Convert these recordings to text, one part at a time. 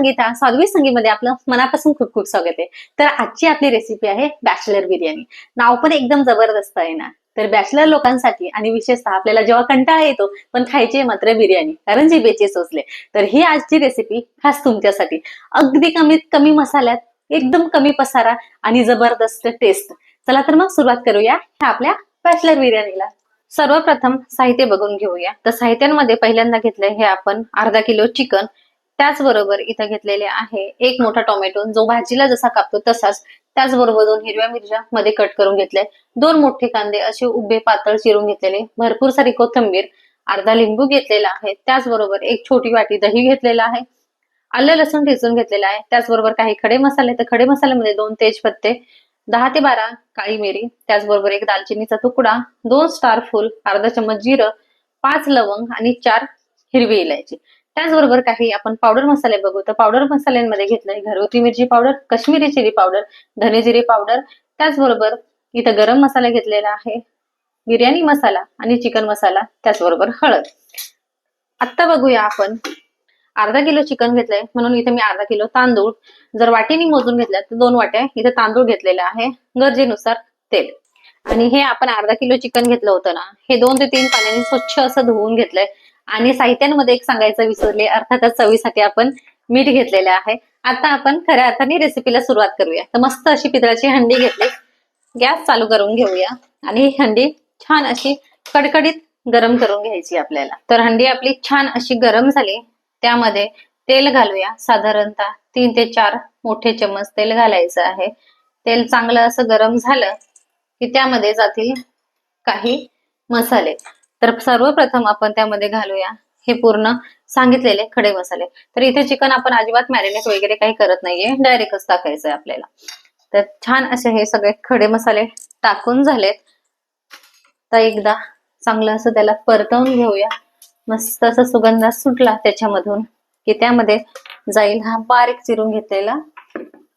संगीता साध्वी संगीमध्ये आपलं मनापासून खूप खूप स्वागत आहे. तर आजची आपली रेसिपी आहे बॅचलर बिर्याणी. नाव पण एकदम जबरदस्त आहे ना. तर बॅचलर लोकांसाठी आणि विशेषतः आपल्याला जेव्हा कंटाळा येतो पण खायची मात्र बिर्याणी कारण जिबेचे सोचले तर ही आजची रेसिपी खास तुमच्यासाठी. अगदी कमीत कमी मसाल्यात एकदम कमी पसारा आणि जबरदस्त टेस्ट चला तर मग सुरुवात करूया ह्या आपल्या बॅचलर बिर्याणीला. सर्वप्रथम साहित्य बघून घेऊया. तर साहित्यांमध्ये पहिल्यांदा घेतलंय हे आपण अर्धा किलो चिकन त्याचबरोबर इथं घेतलेले आहे एक मोठा टोमॅटो. जो भाजीला जसा कापतो तसाच त्याचबरोबर दोन हिरव्या मिरच्या मध्ये कट करून घेतले. दोन मोठे कांदे असे उभे पातळ चिरून घेतलेले. भरपूर सारी कोथिंबीर अर्धा लिंबू घेतलेला आहे. त्याचबरोबर एक छोटी वाटी दही घेतलेला आहे. आलं लसूण ठेचून घेतलेला आहे. त्याचबरोबर काही खडे मसाले तर खडे मसाल्यामध्ये दोन तेजपत्ते दहा ते बारा काळी मिरी त्याचबरोबर एक दालचिनीचा तुकडा दोन स्टार फुल अर्धा चम्मच जिरं पाच लवंग आणि चार हिरवी इलायची. त्याचबरोबर काही आपण पावडर मसाले बघू. तर पावडर मसाल्यांमध्ये घेतलंय घरगुती मिरची पावडर कश्मीरी चिली पावडर धने जिरे पावडर त्याचबरोबर इथं गरम मसाला घेतलेला आहे. बिर्याणी मसाला आणि चिकन मसाला त्याचबरोबर हळद. आत्ता बघूया आपण. अर्धा किलो चिकन घेतलंय. म्हणून इथे मी अर्धा किलो तांदूळ. जर वाटीने मोजून घेतल्या तर दोन वाट्या इथे तांदूळ घेतलेला आहे. गरजेनुसार तेल. आणि हे आपण अर्धा किलो चिकन घेतलं होतं ना हे दोन ते तीन पाण्याने स्वच्छ असं धुवून घेतलंय. आणि साहित्यांमध्ये एक सांगायचं विसरले अर्थातच चवीसाठी आपण मीठ घेतलेलं आहे. आता आपण खऱ्या अर्थाने रेसिपीला सुरुवात करूया. तर मस्त अशी पितळाची हंडी घेतली. गॅस चालू करून घेऊया. आणि ही हंडी छान अशी कडकडीत गरम करून घ्यायची आपल्याला. तर हंडी आपली छान अशी गरम झाली. त्यामध्ये तेल घालूया. साधारणतः तीन ते चार मोठे चम्मच तेल घालायचं आहे. तेल चांगलं असं गरम झालं की त्यामध्ये जातील काही मसाले. तर सर्वप्रथम आपण त्यामध्ये घालूया. हे पूर्ण सांगितलेले खडे मसाले. तर इथे चिकन आपण अजिबात मॅरिनेट वगैरे काही करत नाहीये. डायरेक्टच टाकायचं आहे आपल्याला. तर छान असे हे सगळे खडे मसाले टाकून झालेत. तर एकदा चांगलं असं त्याला परतवून घेऊया. मस्त असा सुगंध सुटला त्याच्यामधून की त्यामध्ये जाईल हा बारीक चिरून घेतलेला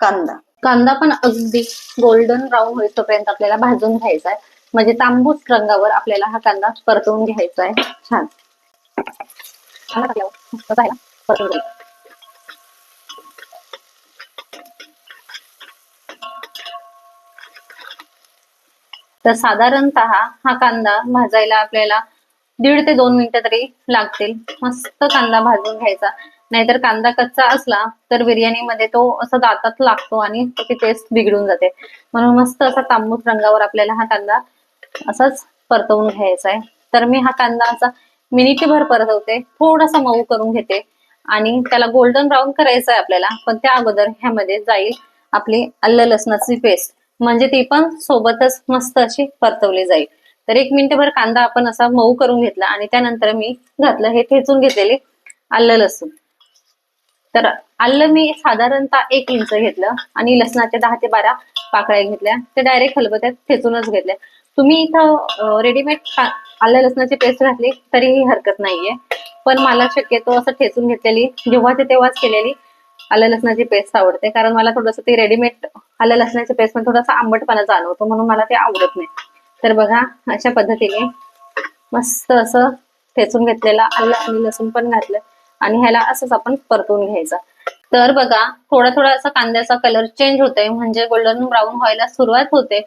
कांदा. कांदा पण अगदी गोल्डन ब्राऊन होईपर्यंत आपल्याला भाजून घ्यायचा आहे. म्हणजे तांबूस रंगावर आपल्याला हा कांदा परतवून घ्यायचा आहे. छान. हो. तर साधारणतः हा कांदा भाजायला आपल्याला दीड ते दोन मिनिटं तरी लागतील. मस्त कांदा भाजून घ्यायचा. नाहीतर कांदा कच्चा असला तर बिर्याणीमध्ये तो असा दातात लागतो आणि त्याची टेस्ट बिघडून जाते. म्हणून मस्त असा तांबूस रंगावर आपल्याला हा कांदा असाच परतवून घ्यायचा आहे. तर मी हा कांदा असा मिनिटभर परतवते. थोडासा मऊ करून घेते. आणि त्याला गोल्डन ब्राऊन करायचं आहे आपल्याला. पण त्या अगोदर ह्यामध्ये जाईल आपली आलं लसणाची पेस्ट म्हणजे ती पण सोबतच मस्त अशी परतवली जाईल. तर एक मिनिटभर कांदा आपण असा मऊ करून घेतला. आणि त्यानंतर मी घातलं हे ठेचून घेतलेले आलं लसूण. तर आलं मी साधारणतः एक इंच घेतलं. आणि लसणाच्या दहा ते बारा पाकळ्या घेतल्या. ते डायरेक्ट खलबत्यात ठेचूनच घेतल्या. तुम्ही इथं रेडीमेड आलं लसणाची पेस्ट घातली तरीही हरकत नाहीये. पण मला शक्यतो असं ठेचून घेतलेली जेव्हा ते तेव्हाच केलेली आलं लसणाची पेस्ट आवडते. कारण मला थोडंसं ते रेडीमेड आलं लसणाची पेस्टमध्ये थोडासा आंबटपणा जाणवतो म्हणून मला ते आवडत नाही. तर बघा अशा पद्धतीने मस्त असं ठेचून घेतलेलं आलं आणि लसूण पण घातलं आणि ह्याला असंच आपण परतून घ्यायचं. तर बघा थोडा थोडा असा कांद्याचा कलर चेंज होतोय. म्हणजे गोल्डन ब्राऊन व्हायला सुरुवात होते.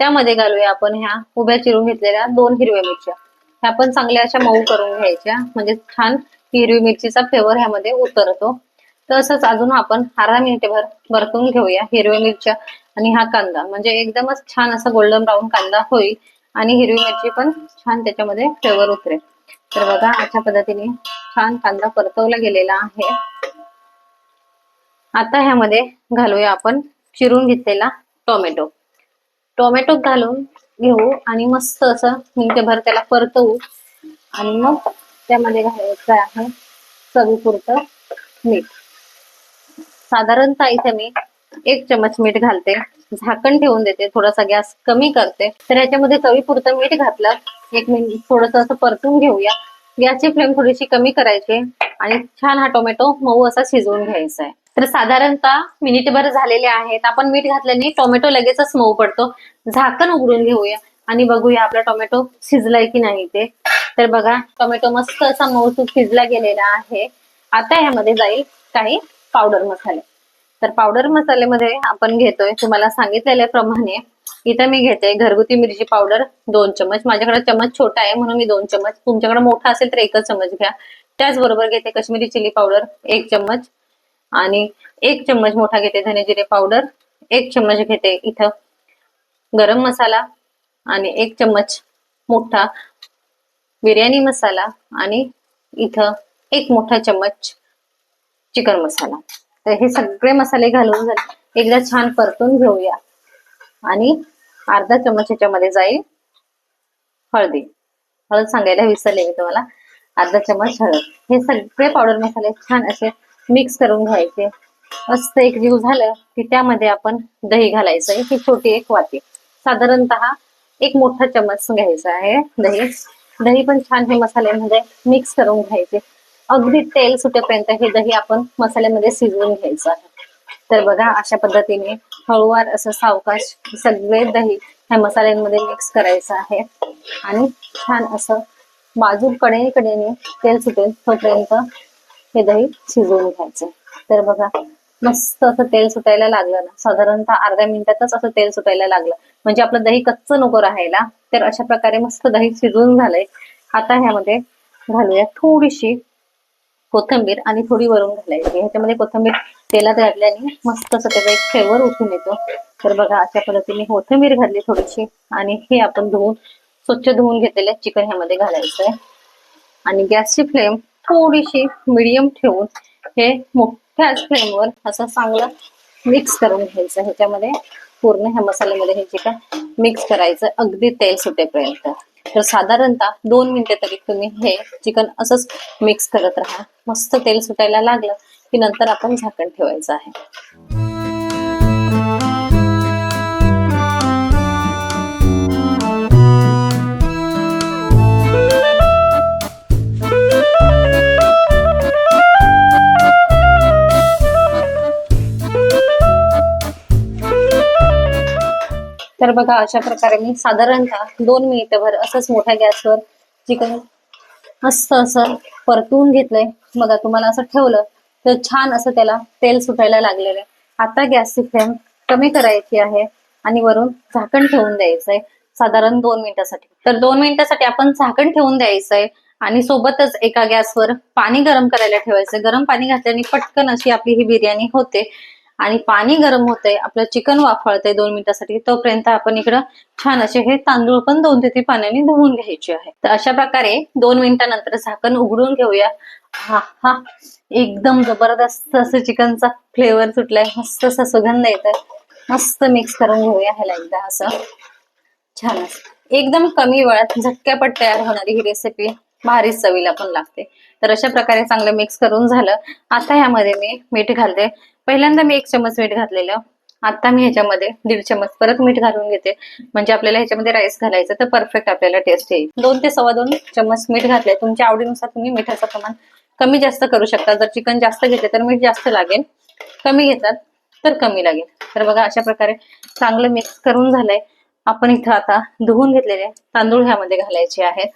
त्यामध्ये घालूया आपण ह्या उभ्या चिरून घेतलेल्या दोन हिरव्या मिरच्या. ह्या पण चांगल्या अशा मऊ करून घ्यायच्या. म्हणजे छान हिरवी मिरचीचा फ्लेवर ह्यामध्ये उतरतो. तसंच अजून आपण अर्धा मिनिटभर परतून घेऊया हिरव्या मिरच्या आणि हा कांदा. म्हणजे एकदमच छान असा गोल्डन ब्राऊन कांदा होईल आणि हिरवी मिरची पण छान त्याच्यामध्ये फ्लेवर उतरेल. तर बघा अशा पद्धतीने छान कांदा परतवला गेलेला आहे. आता ह्यामध्ये घालूया आपण चिरून घेतलेला टोमॅटो टोमॅटो घालून घेऊ आणि मस्त असं मिनटेभर त्याला परतवू. आणि मग त्यामध्ये घालायचं आहे चवीपुरतं मीठ. साधारणतः इथे मी एक चमच मीठ घालते. झाकण ठेवून देते. थोडासा गॅस कमी करते. तर याच्यामध्ये चवीपुरतं मीठ घातलं. एक मिनिट थोडस असं परतून घेऊया. गॅसची फ्लेम थोडीशी कमी करायची आणि छान हा टोमॅटो मऊ असा शिजवून घ्यायचा आहे. तर साधारणतः मिनिटभर झालेले आहेत. आपण मीठ घातल्याने टोमॅटो लगेचच मऊ पडतो. झाकण उघडून घेऊया आणि बघूया आपला टोमॅटो शिजलाय की नाही ते. तर बघा टोमॅटो मस्त असा मऊसूत शिजला गेलेला आहे. आता ह्यामध्ये जाईल काही पावडर मसाले. तर पावडर मसाल्यामध्ये आपण घेतोय तुम्हाला सांगितलेल्याप्रमाणे इथं मी घेते घरगुती मिरची पावडर दोन चमच माझ्याकडे चमच छोटा आहे म्हणून मी दोन चमच तुमच्याकडे मोठा असेल तर एकच चमच घ्या. त्याचबरोबर घेते कश्मीरी चिली पावडर एक चम्मच. आणि एक चम्मच मोठा घेते धने जिरे पावडर एक चम्मच घेते इथं गरम मसाला आणि एक चम्मच मोठा बिर्याणी मसाला आणि इथं एक मोठा चम्मच चिकन मसाला. तर हे सगळे मसाले घालून एकदा छान परतून घेऊया. आणि अर्धा चम्मच ह्याच्यामध्ये जाईल हळदी. हळद सांगायला विसरले मी तुम्हाला. अर्धा चम्मच हळद. हे सगळे पावडर मसाले छान असे मिक्स करून घ्यायचे. मस्त एक जीव झालं की त्यामध्ये आपण दही घालायचं ही छोटी एक वाटी. साधारणतः एक मोठा चमच घ्यायचा आहे दही. दही पण छान हे मसाल्यामध्ये मिक्स करून घ्यायचे. अगदी तेल सुटेपर्यंत हे दही आपण मसाल्यामध्ये शिजवून घ्यायचं आहे. तर बघा अशा पद्धतीने हळूवार असं सावकाश सगळे दही ह्या मसाल्यांमध्ये मिक्स करायचं आहे. आणि छान असं बाजू कडे कडेने तेल सुटेल तोपर्यंत हे दही शिजवून घ्यायचं. तर बघा मस्त असं तेल सुटायला लागलं ना. साधारणतः अर्ध्या मिनिटातच असं तेल सुटायला लागलं. म्हणजे आपलं दही कच्च नको राहायला तर अशा प्रकारे मस्त दही शिजवून झालंय. आता ह्यामध्ये घालूया थोडीशी कोथिंबीर आणि थोडी वरून घालायची. ह्याच्यामध्ये कोथिंबीर तेलात घातल्याने मस्त असं त्याचा एक फ्लेवर उठून येतो. तर बघा अशा पद्धतीने कोथिंबीर घातली थोडीशी आणि हे आपण धुवून स्वच्छ धुवून घेतलेलं चिकन ह्यामध्ये घालायचं आहे आणि गॅसची फ्लेम थोडीशी मिडियम ठेवून हे मोठ्या फ्लेमवर असं चांगलं मिक्स करून घ्यायचं. ह्याच्यामध्ये पूर्ण ह्या मसाल्यामध्ये हे चिकन मिक्स करायचं अगदी तेल सुटेपर्यंत. तर साधारणतः दोन मिनिटे तरी तुम्ही हे चिकन असंच मिक्स करत राहा. मस्त तेल सुटायला लागलं की नंतर आपण झाकण ठेवायचं आहे. तर बघा अशा प्रकारे मी साधारणतः दोन मिनिटभर असंच मोठ्या गॅसवर चिकन मस्त असं परतून घेतलंय. बघा तुम्हाला असं ठेवलं तर छान असं त्याला तेल सुटायला लागलेलं आहे. आता गॅसची फ्लेम कमी करायची आहे आणि वरून झाकण ठेवून द्यायचंय. साधारण दोन मिनिटासाठी. तर दोन मिनिटासाठी आपण झाकण ठेवून द्यायचंय आणि सोबतच एका गॅसवर पाणी गरम करायला ठेवायचं गरम पाणी घातल्याने पटकन अशी आपली ही बिर्याणी होते. आणि पाणी गरम होतंय आपलं चिकन वाफळतंय दोन मिनिटासाठी तोपर्यंत आपण इकडं छान असे हे तांदूळ पण दोन ते तीन पाण्याने धुवून घ्यायचे आहे. तर अशा प्रकारे दोन मिनिटानंतर झाकण उघडून घेऊया. हा हा. एकदम जबरदस्त असं चिकनचा फ्लेवर सुटलाय. मस्त असा सुगंध येत मस्त मिक्स करून घेऊया ह्याला एकदा असं. छान असं. एकदम कमी वेळात झटक्यापट तयार होणारी ही रेसिपी भारी चवीला पण लागते. तर अशा प्रकारे चांगलं मिक्स करून झालं. आता ह्यामध्ये मी मीठ घालते. पहिल्यांदा मी एक चमच मीठ घातलेलं. आता मी ह्याच्यामध्ये दीड चमच परत मीठ घालून घेते. म्हणजे आपल्याला ह्याच्यामध्ये राईस घालायचं तर परफेक्ट आपल्याला टेस्ट येईल. दोन ते सव्वा दोन चमच मीठ घातले तुमच्या आवडीनुसार तुम्ही मिठाचं प्रमाण कमी जास्त करू शकता. जर चिकन जास्त घेतले तर मीठ जास्त लागेल. कमी घेतात तर कमी लागेल. तर बघा अशा प्रकारे चांगलं मिक्स करून झालंय. आपण इथं आता धुवून घेतलेले तांदूळ ह्यामध्ये घालायचे आहेत.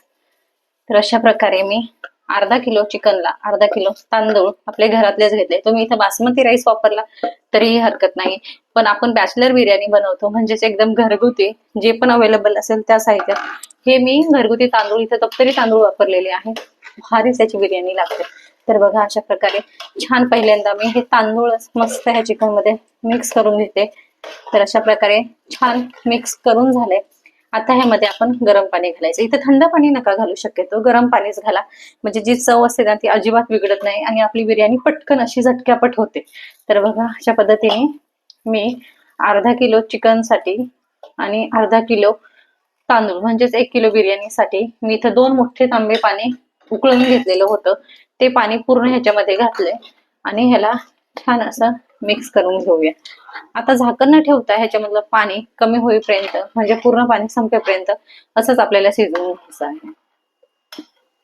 तर अशा प्रकारे मी अर्धा किलो चिकनला अर्धा किलो तांदूळ आपले घरातलेच घेतले. तुम्ही इथं बासमती राईस वापरला तरीही हरकत नाही. पण आपण बॅचलर बिर्याणी बनवतो म्हणजेच एकदम घरगुती जे पण अवेलेबल असेल त्या साहित्यात. हे मी घरगुती तांदूळ इथं तप्तरी तांदूळ वापरलेले आहे. भारीच त्याची बिर्याणी लागते. तर बघा अशा प्रकारे छान पहिल्यांदा मी हे तांदूळ मस्त ह्या चिकनमध्ये मिक्स करून घेते. तर अशा प्रकारे छान मिक्स करून झाले. आता ह्यामध्ये आपण गरम पाणी घालायचं. इथे थंड पाणी नका घालू शक्यतो. गरम पाणीच घाला. म्हणजे जी चव असते ना ती अजिबात बिघडत नाही आणि आपली बिर्याणी पटकन अशी झटक्यापट होते. तर बघा अशा पद्धतीने मी अर्धा किलो चिकनसाठी आणि अर्धा किलो तांदूळ म्हणजेच एक किलो बिर्याणीसाठी मी इथं दोन मोठे तांबे पाणी उकळून घेतलेलं होतं. ते पाणी पूर्ण ह्याच्यामध्ये घातलंय आणि ह्याला छान असं मिक्स करून घेऊया. आता झाकण न ठेवता ह्याच्यामधलं पाणी कमी होईपर्यंत म्हणजे पूर्ण पाणी संपेपर्यंत असंच आपल्याला शिजवून घ्यायचं आहे.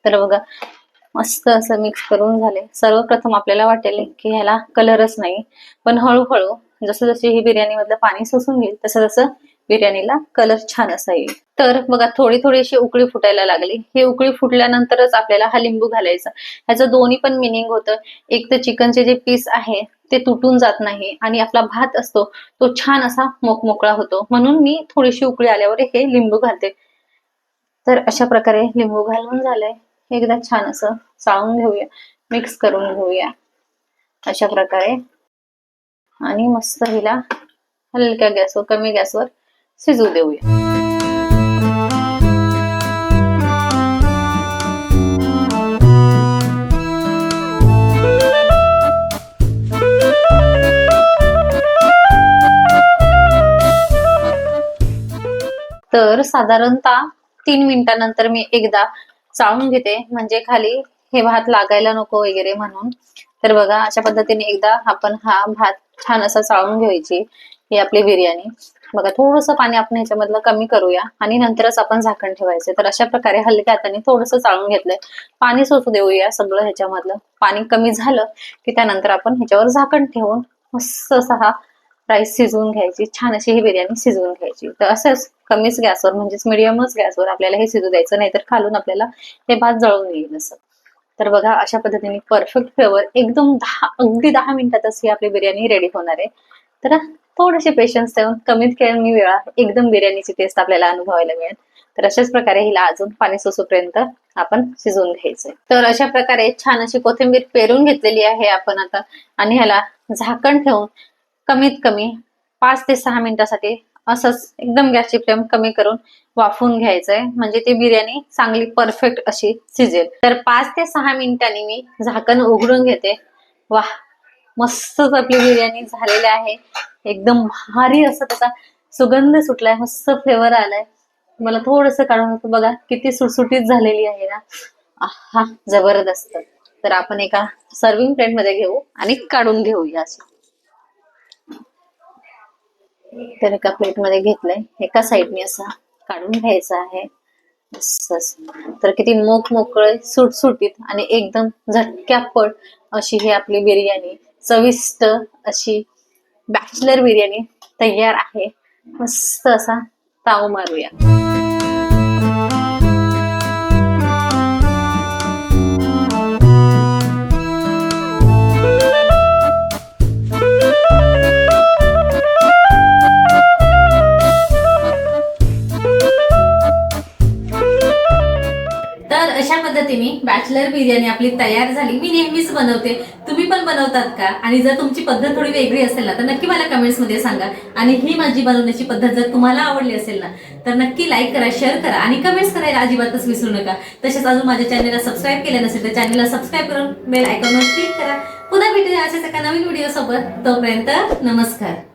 तर बघा मस्त असं मिक्स करून झाले. सर्वप्रथम आपल्याला वाटेल की ह्याला कलरच नाही पण हळूहळू जसं जशी ही बिर्याणी मधलं पाणी सोसून घेईल तसं तसं बिर्याणीला कलर छान असा येईल. तर बघा थोडी थोडीशी उकळी फुटायला लागली. ही उकळी फुटल्यानंतरच आपल्याला हा लिंबू घालायचा. ह्याचं दोन्ही पण मिनिंग होतं. एक तर चिकनचे जे पीस आहे ते तुटून जात नाही आणि आपला भात असतो तो छान असा मोकमोकळा होतो. म्हणून मी थोडीशी उकळी आल्यावर हे लिंबू घालते. तर अशा प्रकारे लिंबू घालून झालंय. एकदा छान असं चाळून घेऊया. मिक्स करून घेऊया. अशा प्रकारे. आणि मस्त हिला हलक्या गॅसवर कमी गॅसवर शिजू देऊया. तर साधारणतः तीन मिनिटानंतर मी एकदा चाळून घेते. म्हणजे खाली हे भात लागायला नको वगैरे म्हणून. तर बघा अशा पद्धतीने एकदा आपण हा भात छान असा चाळून घ्यायची ही आपली बिर्याणी. बघा थोडस पाणी आपण ह्याच्यामधलं कमी करूया आणि नंतरच आपण झाकण ठेवायचं. तर अशा प्रकारे हलक्या हाताने थोडस चाळून घेतलंय. पाणी सोसू देऊया सगळं ह्याच्यामधलं. पाणी कमी झालं की त्यानंतर आपण ह्याच्यावर झाकण ठेवून मस्त असा हा राईस शिजवून घ्यायची छान अशी ही बिर्याणी शिजवून घ्यायची. तर असंच कमीच गॅसवर म्हणजेच मिडियमच गॅसवर आपल्याला हे शिजू द्यायचं नाहीतर खालून आपल्याला हे भात जळून येईल असं. तर बघा अशा पद्धतीने परफेक्ट फ्लेवर एकदम दहा अगदी दहा मिनिटातच ही आपली बिर्याणी रेडी होणार आहे. तर थोडेसे पेशन्स ठेवून कमीत कमी वेळा एकदम बिर्याणीची टेस्ट आपल्याला अनुभवायला मिळेल. तर अशाच प्रकारे हिला अजून पाणी सोसूपर्यंत आपण शिजवून घ्यायचंय तर अशा प्रकारे छान अशी कोथिंबीर पेरून घेतलेली आहे आपण आता. आणि ह्याला झाकण ठेवून कमीत कमी पाच ते सहा मिनिटासाठी असंच एकदम गॅसची फ्लेम कमी करून वाफवून घ्यायचंय. म्हणजे ती बिर्याणी चांगली परफेक्ट अशी शिजेल. तर पाच ते सहा मिनिटांनी मी झाकण उघडून घेते. वा मस्तच आपली बिर्याणी झालेली आहे. एकदम भारी असं त्याचा सुगंध सुटलाय मस्त फ्लेवर आलाय. मला थोडस काढून बघा किती सुटसुटीत झालेली आहे ना. हा जबरदस्त. तर आपण एका सर्विंग प्लेटमध्ये घेऊ आणि काढून घेऊया. असं तर एका प्लेटमध्ये घेतलंय. एका साईडने असं काढून घ्यायचं आहे. असं तर किती मोक मोकळे सुटसुटीत आणि एकदम झटक्यापट अशी ही आपली बिर्याणी चविष्ट अशी बॅचलर बिर्याणी तयार आहे. मस्त असा ताव मारूया. पद्धतीने बॅचलर बिर्याणी आपली तयार झाली. मी नेहमीच बनवते. तुम्ही पण बनवतात का? आणि जर तुमची पद्धत थोडी वेगळी असेल ना तर नक्की मला कमेंट्समध्ये सांगा. आणि ही माझी बनवण्याची पद्धत जर तुम्हाला आवडली असेल ना तर नक्की लाईक करा शेअर करा आणि कमेंट्स करायला अजिबातच विसरू नका. तसेच अजून माझ्या चॅनलला सबस्क्राईब केलं नसेल तर चॅनलला सबस्क्राईब करून बेल आयकॉनवर क्लिक करा. पुन्हा भेटूया अशाच एका नवीन व्हिडिओ सोबत. तोपर्यंत नमस्कार.